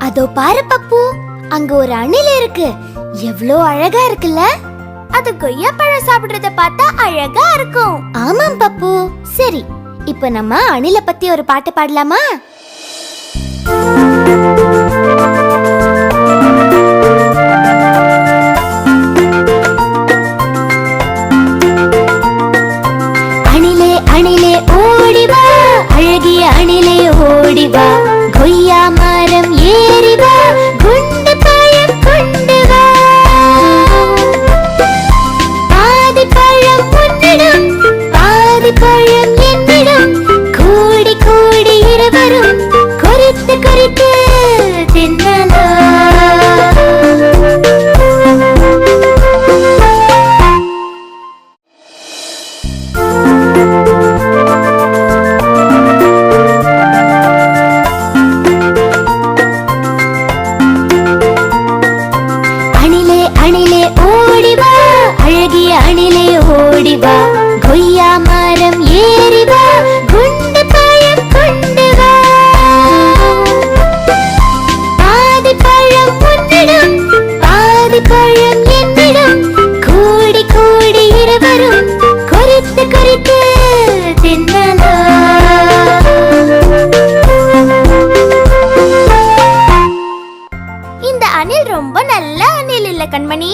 அதோ பாரு பப்பு அங்க ஒரு அணில இருக்கு. எவ்வளோ அழகா இருக்குல்ல? அது கொய்யா பழம் சாப்பிடுறத பார்த்தா அழகா இருக்கும். ஆமாம் பப்பு. சரி இப்ப நம்ம அணில பத்தி ஒரு பாட்டு பாடலாமா? அணிலே அணிலே ஓடிவா அழகிய அணிலே ஓடிவா வா கொய்யா மரம் ஏறி வா குண்டு பழம் கொண்டு வா பாதி பழம் உன்னிடம் பாதி பழம் என்னிடம். கூடி கூடி இருவரும் குறித்து குறித்து இந்த அணில் ரொம்ப நல்ல அணில் இல்ல கண்மணி.